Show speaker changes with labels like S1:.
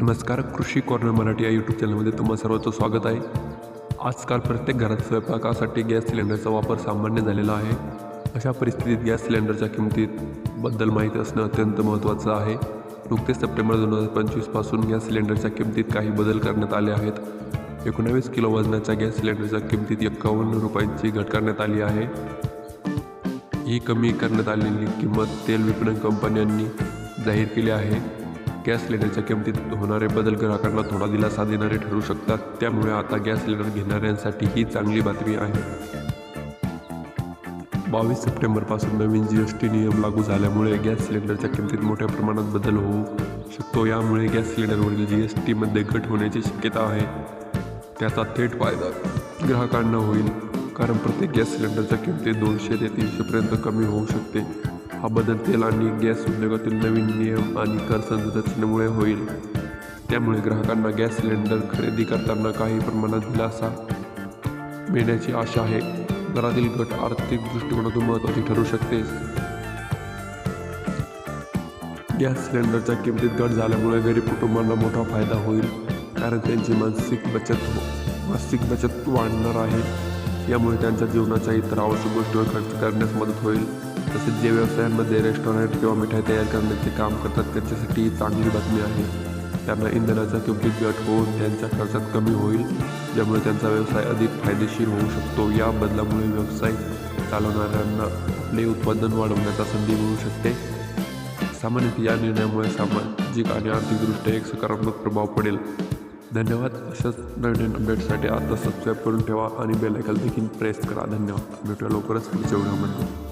S1: नमस्कार कृषी कॉर्नर मराठी या यूट्यूब चॅनलमध्ये तुम्हा सर्वांचं स्वागत आहे. आजकाल प्रत्येक घरात स्वयंपाकासाठी गॅस सिलेंडरचा वापर सामान्य झालेला आहे. अशा परिस्थितीत गॅस सिलेंडरच्या किमतीबद्दल माहिती असणं अत्यंत महत्त्वाचं आहे. नुकतेच सप्टेंबर दोन हजार पंचवीसपासून गॅस सिलेंडरच्या किमतीत काही बदल करण्यात आले आहेत. एकोणावीस किलो वजनाच्या गॅस सिलेंडरच्या किमतीत एक्कावन्न रुपयांची घट करण्यात आली आहे. ही कमी करण्यात आलेली किंमत तेल विपणन कंपन्यांनी जाहीर केली आहे. गॅस सिलेंडरच्या किमतीत होणारे बदल ग्राहकांना थोडा दिलासा देणारे ठरू शकतात. त्यामुळे आता गॅस सिलेंडर घेणाऱ्यांसाठी ही चांगली बातमी आहे. बावीस सप्टेंबरपासून नवीन जी एस टी नियम लागू झाल्यामुळे गॅस सिलेंडरच्या किमतीत मोठ्या प्रमाणात बदल होऊ शकतो. यामुळे गॅस सिलेंडरवरील जी एस टीमध्ये घट होण्याची शक्यता आहे. त्याचा थेट फायदा ग्राहकांना होईल कारण प्रत्येक गॅस सिलेंडरच्या किमतीत दोनशे ते तीनशेपर्यंत कमी होऊ शकते. हा बदल तेल आणि गॅस उद्योगातील नवीन नियम आणि कर संरचनेमुळे होईल. त्यामुळे ग्राहकांना गॅस सिलेंडर खरेदी करताना काही प्रमाणात दिलासा मिळण्याची आशा आहे. दरातील गट आर्थिक दृष्टिकोनातून महत्त्वाची ठरू शकते. गॅस सिलेंडरच्या किमतीत घट झाल्यामुळे गरीब कुटुंबांना मोठा फायदा होईल कारण त्यांची मानसिक बचत मासिक बचत वाढणार आहे. यामुळे त्यांच्या जीवनाच्या इतर आवश्यक गोष्टीवर खर्च करण्यास मदत होईल. तसेच जे व्यवसायांमध्ये रेस्टॉरंट किंवा मिठाई तयार करण्याचे काम करतात त्यांच्यासाठी ही चांगली बातमी आहे. त्यांना इंधनाच्या किमतीत घट होऊन त्यांच्या खर्चात कमी होईल ज्यामुळे त्यांचा व्यवसाय अधिक फायदेशीर होऊ शकतो. या बदलामुळे व्यवसाय चालवणाऱ्यांना आपले उत्पादन वाढवण्याचा संधी मिळू शकते. सामान्यतः या निर्णयामुळे सामाजिक आणि आर्थिकदृष्ट्या एक सकारात्मक प्रभाव पडेल. धन्यवाद. अशाच नवीन अपडेटसाठी आता सबस्क्राईब करून ठेवा आणि बेल आयकॉन देखील प्रेस करा. धन्यवाद. भेटूया लवकरच पुढच्या व्हिडिओमध्ये